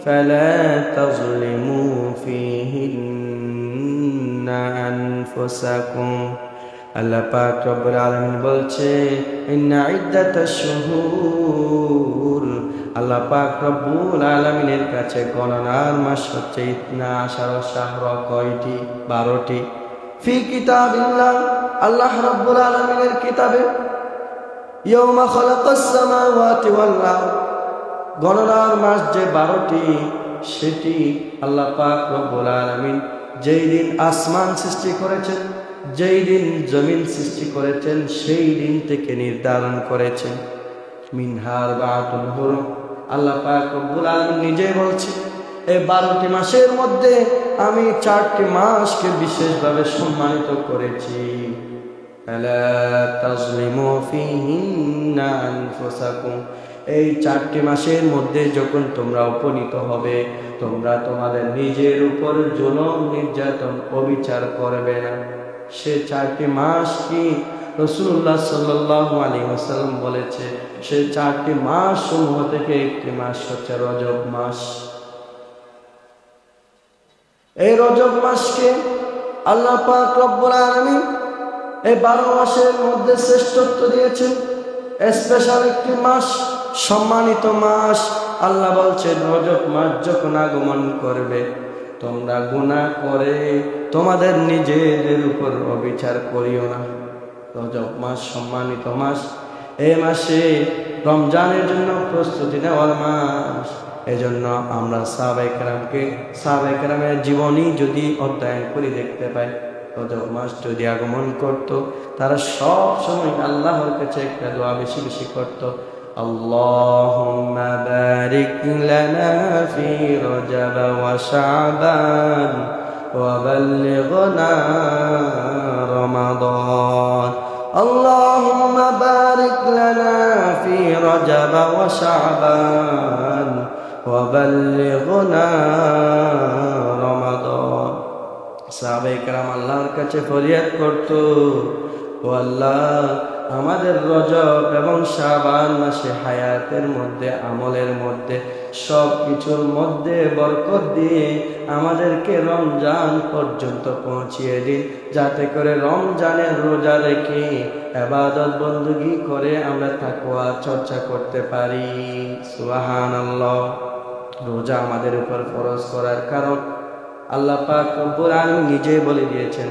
فلا تظلموا فيهن أنفسكم আল্লাহ পাক রব্বুল আলামিন বলছে ইন্না ইদ্দাতাশ শুহুর আল্লাহ পাক রব্বুল আলামিনের কাছে গণনার মাস হচ্ছে ইতনা আশার শাহর কয়টি বারোটি ফি কিতাবিল্লাহ আল্লাহ রব্বুল আলামিনের কিতাবে ইয়াউমা খালাকাস সামাওয়াতি ওয়াল আরদ গণনার মাস যে বারোটি, সেটি আল্লাহ পাক রব্বুল আলমিন যেই দিন আসমান সৃষ্টি করেছেন, যেই দিন জমিন সৃষ্টি করেছেন, সেই দিন থেকে নির্ধারণ করেছেন। মিনহার বা আতুল আল্লাহ পাক রব্বুল আলমিন নিজেই বলছে এই বারোটি মাসের মধ্যে আমি চারটি মাসকে বিশেষভাবে সম্মানিত করেছি। আলা তাজলিমু ফিহিন্না আনফুসাকুম। এই চারটি মাসের মধ্যে যখন তোমরা উপনীত হবে, তোমরা তোমাদের নিজের উপর জুলুম, নির্যাতন, অবিচার করবে না। সে চারটি মাস কি রসুল্লাহ সাল্লাহ আলী ওসাল্লাম বলেছে, সে চারটি মাস সমূহ থেকে একটি মাস হচ্ছে রজব মাস। এই রজব মাসকে আল্লাহ পাক রব্বুল আলামিন এই বারো মাসের মধ্যে শ্রেষ্ঠত্ব দিয়েছেন। স্পেশাল একটি মাস সম্মানিত মাস, আল্লাহ বলছেন, রজব মাস যখন আগমন করবে, তোমরা গুনাহ করে তোমাদের নিজেদের উপর অবিচার করিও না। রজব মাস, সম্মানিত মাস এই মাসে রমজানের জন্য প্রস্তুতি নেওয়ার মাস। এজন্য আমরা সাহাবাইকেরামকে সাহাবাইকেরামের জীবনী যদি অধ্যয়ন করে দেখতে পাই, রজব মাস যদি আগমন করত, তারা সব সময় আল্লাহর কাছে একটা দোয়া বেশি বেশি করত। اللهم بارك لنا في رجب وشعبان وبلغنا رمضان اللهم بارك لنا في رجب وشعبان وبلغنا رمضان সাহাবাই কারাম আল্লাহর কাছে ফরিয়াদ করত ও আল্লাহ আমাদের রজব এবং শাবান মাসে হায়াতের মধ্যে, আমলের মধ্যে সব কিছুর মধ্যে বরকত দিয়ে আমাদেরকে রমজান পর্যন্ত পৌঁছিয়ে দিন। যাতে করে রমজানের রোজা রেখে আবাদত বন্দুগি করে আমরা তাকুয়া চর্চা করতে পারি। সুবাহান রোজা আমাদের উপর ফরজ করার কারণ। আল্লাহ পাক রব্বুল আলামিন নিজেই বলে দিয়েছেন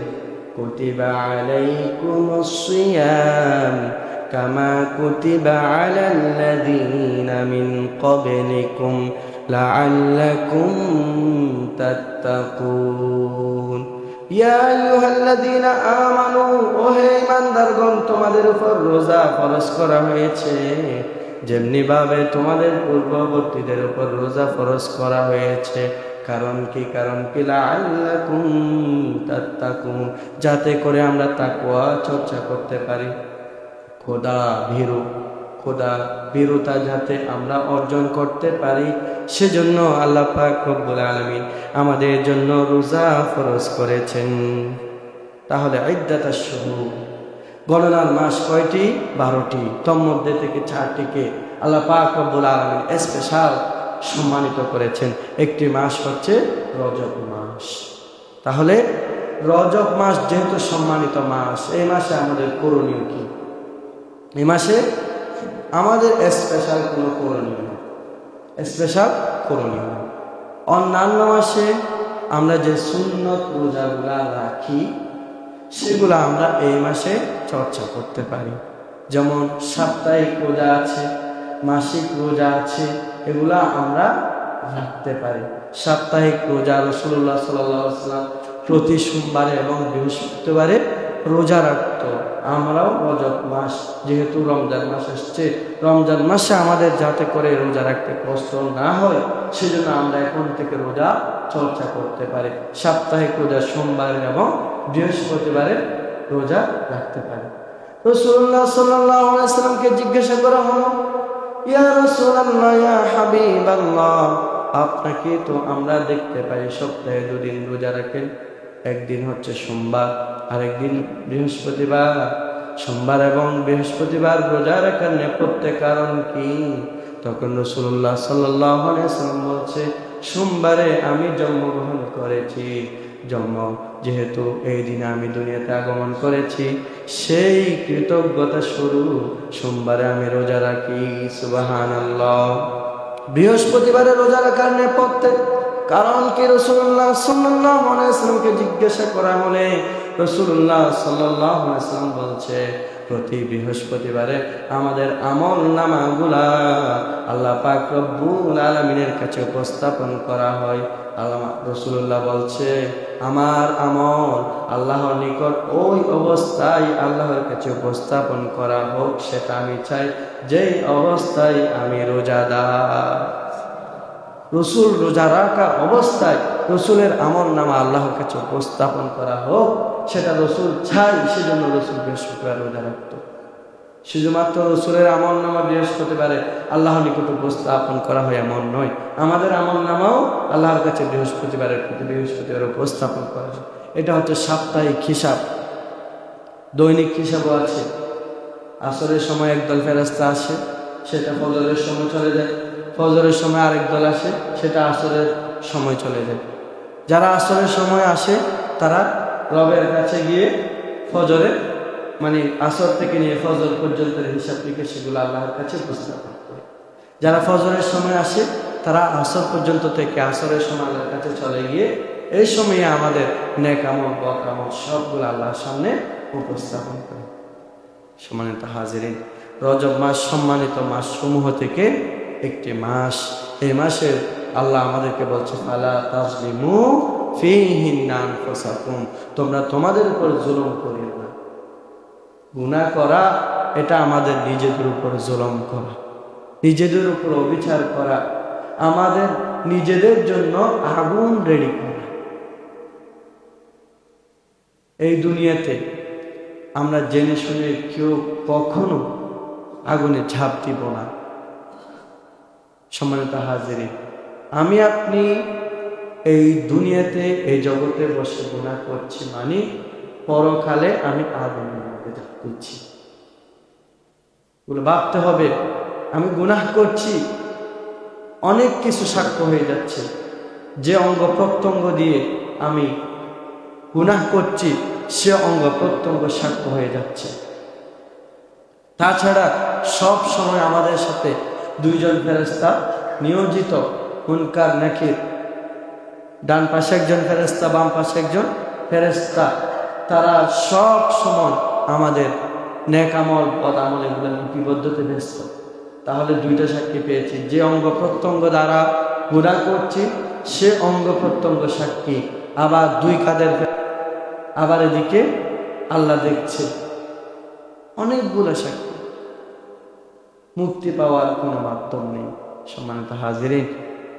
কুতিবা আলাইকুমুস সিয়াম কামা কুতিবা আলাল্লাযীনা মিন ক্বাবলিকুম লাআল্লাকুম তাত্তাকুন ইয়া আইয়ুহাল্লাযীনা আমানু ওহে ঈমানদারগণ তোমাদের উপর রোজা ফরজ করা হয়েছে। যেমনি ভাবে তোমাদের পূর্ববর্তীদের উপর রোজা ফরজ করা হয়েছে কারণ কি? কারণ তাত্তাকুন। যাতে করে আমরা তাকওয়া চর্চা করতে পারি। খোদা ভীরু। খোদা ভীরুতা যাতে আমরা অর্জন করতে পারি, সেজন্য আল্লাহ পাক রব্বুল আলামিন আমাদের জন্য রোজা ফরজ করেছেন। তাহলে ইদ্দাতাশ শুরু। গণনার মাস কয়টি? বারোটি। তোর মধ্যে থেকে চারটিকে আল্লাহ পাক আলামিন স্পেশাল সম্মানিত করেছেন। একটি মাস হচ্ছে রজব মাস। তাহলে রজব মাস যেহেতু সম্মানিত মাস, এই মাসে আমাদের করণীয় কি? এই মাসে আমাদের স্পেশাল কোনো করণীয় স্পেশাল করণীয় অন্যান্য মাসে আমরা যে সুন্নত রোজাগুলা রাখি, সেগুলো আমরা এই মাসে চর্চা করতে পারি। যেমন সাপ্তাহিক রোজা আছে, মাসিক রোজা আছে এগুলা আমরা রাখতে পারি। সাপ্তাহিক রোজা রসুল্লাহ সাল্লাম প্রতি সোমবারে এবং বৃহস্পতিবারে রোজা রাখত। আমরাও রজব মাস, যেহেতু রমজান মাস আসছে, রমজান মাসে আমাদের যাতে করে রোজা রাখতে কষ্ট না হয়, সেজন্য আমরা এখন থেকে রোজা চর্চা করতে পারি। সাপ্তাহিক রোজা সোমবার এবং বৃহস্পতিবারে রোজা রাখতে পারে। রসুল্লাহ সাল্লামকে জিজ্ঞাসা করা হলো আপনাকে তো আমরা দেখতে পাই, সপ্তাহে দুদিন রোজা রাখেন। একদিন হচ্ছে সোমবার আর একদিন বৃহস্পতিবার। সোমবার এবং বৃহস্পতিবার রোজা রাখার নেপথ্যে কারণ কি? তখন রসুল্লাহ সাল্লাম বলছে, সোমবারে আমি জন্মগ্রহণ করেছি। জন্ম যেহেতু এই দিনে আমি দুনিয়াতে আগমন করেছি, সেই কৃতজ্ঞতা শুরু সোমবারে আমি রোজা রাখি সুবাহান বৃহস্পতিবারে রোজা রাখার নেপথ্যে। কারণ কি রসুল্লাহ সাল্লাহ জিজ্ঞাসা করা হলে রসুল্লাহ সাল্লাহ আলাইসলাম বলছে, প্রতি বৃহস্পতিবারে আমাদের আমল নামাগুলা আল্লাহ পাক রব্বুল আলমিনের কাছে উপস্থাপন করা হয়। আল্লাহ রসুল্লাহ বলছে, আমার আমল আল্লাহর নিকট ওই অবস্থায় আল্লাহর কাছে উপস্থাপন করা হোক, সেটা আমি চাই, যেই অবস্থায় আমি রোজাদার। রসুল রোজা রাখা অবস্থায় রসুলের আমল নামা আল্লাহর কাছে উপস্থাপন করা হোক সেটা রসুল চাই সেজন্য রসুল বৃহস্পতিবার রোজা রাখত। শুধুমাত্র রসুলের আমল নামা বৃহস্পতিবারে আল্লাহর নিকট উপস্থাপন করা হয় এমন নয়, আমাদের আমল নামাও আল্লাহর কাছে বৃহস্পতিবারের প্রতি বৃহস্পতিবার উপস্থাপন করা হয়। এটা হচ্ছে সাপ্তাহিক হিসাব। দৈনিক হিসাবও আছে। আসরের সময় একদল ফেরাস্তা আসে, সেটা ফজরের সময় চলে যায়। ফজরের সময় আরেক দল আসে, সেটা আসরের সময় চলে যায়। যারা আসরের সময় আসে, তারা রবের কাছে গিয়ে ফজরের মানে আসর থেকে নিয়ে ফজর পর্যন্ত হিসাব লিখে সেগুলো আল্লাহর কাছে উপস্থাপন করে। যারা ফজরের সময় আসে, তারা আসর পর্যন্ত থেকে আসরের সময় আল্লাহর কাছে চলে গিয়ে এই সময়ে আমাদের নেকামল বকামল সবগুলো আল্লাহর সামনে উপস্থাপন করে। সম্মানিত হাজিরিন, রজব মাস সম্মানিত মাস সমূহ থেকে একটি মাস। এই মাসের আল্লাহ আমাদেরকে বলছে, ফালা তাজলিমু তোমরা তোমাদের উপর জুলুম করিও না। গুনাহ করা, এটা আমাদের নিজেদের উপর জুলুম করা। নিজেদের উপর অবিচার করা, আমাদের নিজেদের জন্য আগুন রেডি করা। এই দুনিয়াতে আমরা জেনে শুনে কেউ কখনো আগুনে ঝাঁপ দিব না। সম্মানিত হাজিরে আমি আপনি এই দুনিয়াতে, এই জগতে বসে গুণা করছি মানে পরকালে আমি মধ্যে দিচ্ছি ভাবতে হবে, আমি গুনাহ করছি, অনেক কিছু সাক্ষ্য হয়ে যাচ্ছে। যে অঙ্গ প্রত্যঙ্গ দিয়ে আমি গুনাহ করছি, সে অঙ্গ প্রত্যঙ্গ সাক্ষ্য হয়ে যাচ্ছে। তাছাড়া সব সময় আমাদের সাথে দুইজন ফেরেস্তা নিয়োজিত, হুনকার, নাকির ডান পাশে একজন ফেরেস্তা বাম পাশে একজন ফেরেস্তা তারা সব সময় আমাদের ন্যাক আমল পদ আমল এগুলো লিপিবদ্ধতে ব্যস্ত। তাহলে দুইটা সাক্ষী পেয়েছি। যে অঙ্গ প্রত্যঙ্গ দ্বারা গুণা করছি, সে অঙ্গ প্রত্যঙ্গ সাক্ষী। আবার দুই কাদের আবার এদিকে আল্লাহ দেখছে। অনেকগুলো সাক্ষী। মুক্তি পাওয়ার কোনো মাধ্যম নেই। সম্মানিত হাজিরিন,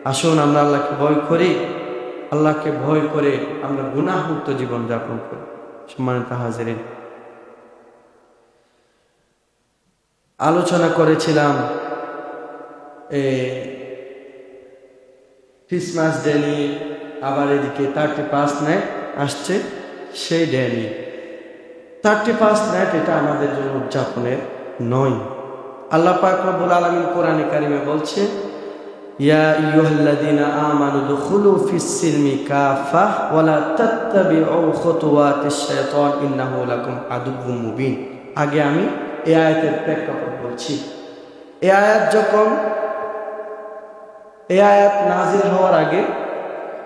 আসুন আমরা আল্লাহকে ভয় করি। আল্লাহকে ভয় করে আমরা গুণামুক্ত জীবন যাপন করি। সম্মানিত হাজিরিন। আলোচনা করেছিলাম, এ ক্রিসমাস ডে নিয়ে, আবার এদিকে থার্টি পাঁচ নাইট আসছে, সেই ডে নিয়ে। থার্টি পাঁচ নাইট এটা আমাদের জন্য উদযাপনের নয়। আল্লাহ পাক রব্বুল আলামিন কোরআনে কারিমে বলছে লাকুম আদুউম মুবিন। আগে আমি এই আয়াতের প্রেক্ষাপট বলছি। এই আয়াত যখন, এই আয়াত নাজিল হওয়ার আগে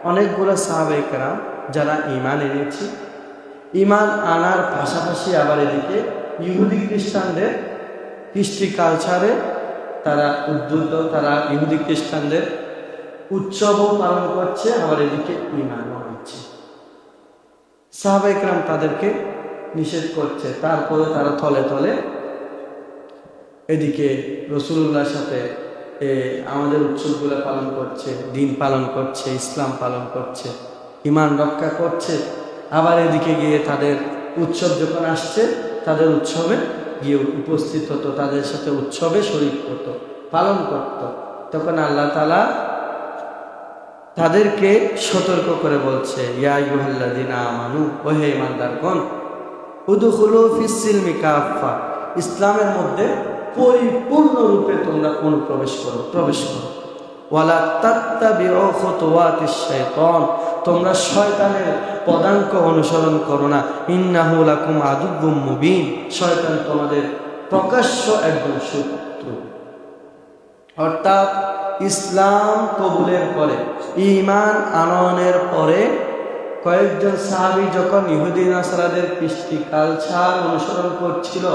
অনেকগুলো সাহাবায়ে কেরাম যারা ইমান এনেছে ইমান আনার পাশাপাশি আবার এদিকে ইহুদি খ্রিস্টানদের কৃষ্টি কালচারে তারা উদ্বুদ্ধ, তারা ইহুদি খ্রিস্টানদের উৎসবও পালন করছে, আবার এদিকে ইমানও হচ্ছে সাহাবাইকরাম তাদেরকে নিষেধ করছে। তারপরে তারা তলে তলে এদিকে রসুল্লাহর সাথে আমাদের উৎসবগুলো পালন করছে, দিন পালন করছে, ইসলাম পালন করছে ইমান রক্ষা করছে। আবার এদিকে গিয়ে তাদের উৎসব যখন আসছে, তাদের উৎসবে গিয়ে উপস্থিত হতো, তাদের সাথে উৎসবে শরীর হতো, পালন করত। তখন আল্লাহ তালা তাদেরকে সতর্ক করে বলছে ইসলামের মধ্যে পরিপূর্ণরূপে তোমরা অনুপ্রবেশ করো, প্রবেশ করো। তোমরা শয়তানের পদাঙ্ক অনুসরণ করো না। ইন্নাহু লাকুম আদুব্বুম মুবিন, শয়তান তোমাদের প্রকাশ্য একজন শত্রু। অর্থাৎ ইসলাম কবুলের পরে ইমান আনয়নের পরে কয়েকজন সাহাবি যখন ইহুদিন আসরাদের কৃষ্টি কালচার অনুসরণ করছিল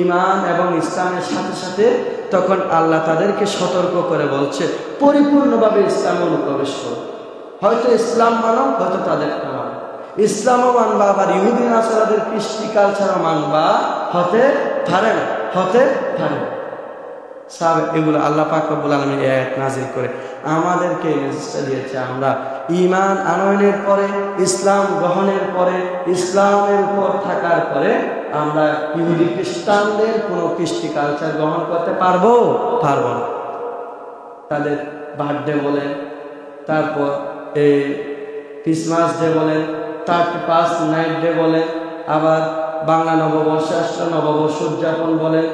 ইমান এবং ইসলামের সাথে সাথে তখন আল্লাহ তাদেরকে সতর্ক করে বলছে, পরিপূর্ণভাবে ইসলামে অনুপ্রবেশ করো। হয়তো ইসলাম মানো, হয়তো তাদেরটা মানো। ইসলামও মানবা, আবার ইহুদিন আসরাদের কৃষ্টি কালচারও মানবা, হতে পারে না, হতে পারে না। সাব এগুলো আল্লাহ পাক রব্বুল এক নাজির করে আমাদেরকে মেসেজটা দিয়েছে, আমরা ঈমান আনয়নের পরে, ইসলাম গ্রহণের পরে, ইসলামের উপর থাকার পরে আমরা ইহুদি খ্রিস্টানদের কোনো কৃষ্টি কালচার গ্রহণ করতে পারব? পারব না। তাদের বার্থডে বলেন, তারপর এই ক্রিসমাস ডে বলেন থার্টি ফার্স্ট নাইট ডে বলেন, আবার বাংলা নববর্ষ আসলে, নববর্ষ উদযাপন বলেন,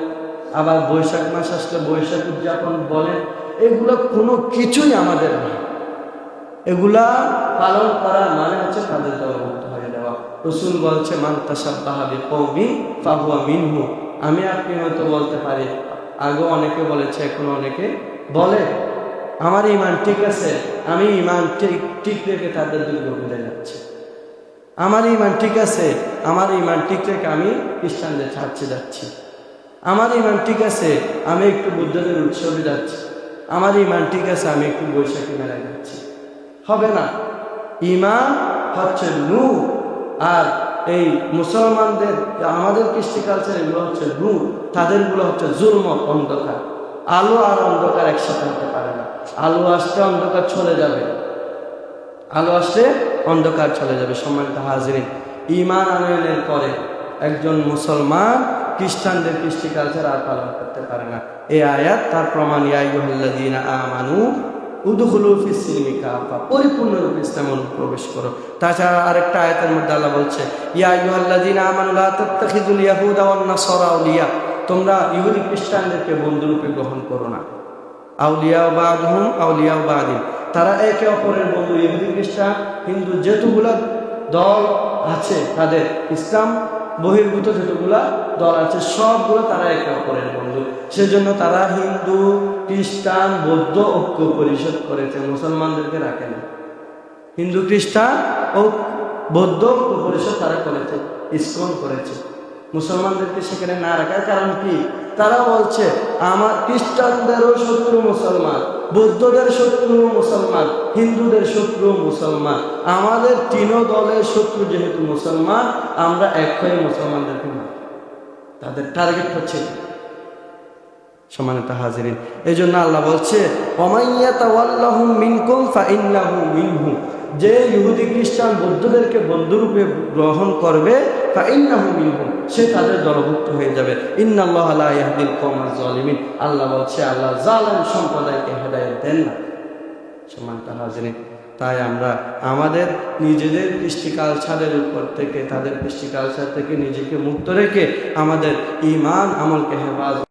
আবার বৈশাখ মাস আসলে, বৈশাখ উদযাপন বলেন, এগুলো কোনো কিছুই আমাদের না এগুলা পালন করার মানে হচ্ছে তাদের দেওয়া রসুল বলছে মান্তাসাবাহাবি কৌমি ফাহুয়া মিনহু। আমি আপনি হয়তো বলতে পারি। আগে অনেকে বলেছে, এখন অনেকে বলে, আমার ইমান ঠিক আছে, আমি ইমান ঠিক ঠিক রেখে তাদের দুর্গা যাচ্ছি। আমার ইমান ঠিক আছে, আমার ইমান ঠিক রেখে আমি খ্রিস্টানদের চার্চে যাচ্ছি। আমার ইমান ঠিক আছে, আমি একটু বুদ্ধদের উৎসবে যাচ্ছি। আমার ইমান ঠিক আছে, আমি একটু বৈশাখী মেলায় যাচ্ছি। হবে না। ইমান হচ্ছে নূর। আর এই মুসলমানদের, আমাদের কৃষ্টি কালচার এগুলো হচ্ছে নূর তাদেরগুলো হচ্ছে জুলম অন্ধকার। আলো আর অন্ধকার একসাথে হতে পারে না। আলো আসতে অন্ধকার চলে যাবে। আলো আসলে অন্ধকার চলে যাবে, সম্মানিত হাজিরিন। ইমান আনয়নের পরে একজন মুসলমান খ্রিস্টানদের কৃষ্টি কালচার আর পালন করতে পারে না। এ আয়াত তার প্রমাণ ইয়াইয়ুহাল্লাযীনা আমানু উদখুলু ফিস-সিলমি কাফা পরিপূর্ণরূপে ইসলামে প্রবেশ করো। তাছাড়া আরেকটা আয়াতের মধ্যে আল্লাহ বলছে, ইয়া আইয়ুহাল্লাযীনা আমানু লা তাত্তাখিযুল ইয়াহুদা ওয়ান নাসারা আউলিয়া, তোমরা ইহুদি খ্রিস্টানদেরকে বন্ধুরূপে গ্রহণ করো না। আউলিয়া বাদহুম আউলিয়া বাদিন। তারা একে অপরের বন্ধু, ইহুদি খ্রিস্টান, হিন্দু, যেতুগুলা দল আছে তাদের ইসলাম বহির্ভূত যেগুলো দল আছে, সবগুলো তারা একে অপরের বন্ধু। সেজন্য তারা হিন্দু, খ্রিস্টান, বৌদ্ধ ঐক্য পরিষদ করেছে মুসলমানদেরকে রাখে না। হিন্দু, খ্রিস্টান ও বৌদ্ধ ঐক্য পরিষদ তারা করেছে, ইসকন করেছে। মুসলমানদেরকে সেখানে না রাখার কারণ কি? তারা বলছে, আমার খ্রিস্টানদেরও শত্রু মুসলমান, বৌদ্ধদের শত্রু মুসলমান, হিন্দুদের শত্রু মুসলমান। আমাদের তিন দলের শত্রু যেহেতু মুসলমান, আমরা এক হয়ে মুসলমানদেরকে মারি তাদের টার্গেট হচ্ছে সমানতা হাজিরিন এই জন্য আল্লাহ বলছে যে ইহুদি, খ্রিস্টান, বৌদ্ধদেরকে বন্ধুরূপে গ্রহণ করবে সে তাদের দলভুক্ত হয়ে যাবে। ইন্নাল্লাহ লা ইয়াহদিল কওমাজ আল্লাহ বলছে, আল্লাহ জালাম সম্প্রদায়কে হেদায়ত দেন না। সমানটা হাজিনে তাই আমরা আমাদের নিজেদের কৃষ্টি কালচারের উপর থেকে, তাদের কৃষ্টি কালচার থেকে নিজেকে মুক্ত রেখে আমাদের ইমান আমলকে হেফাজত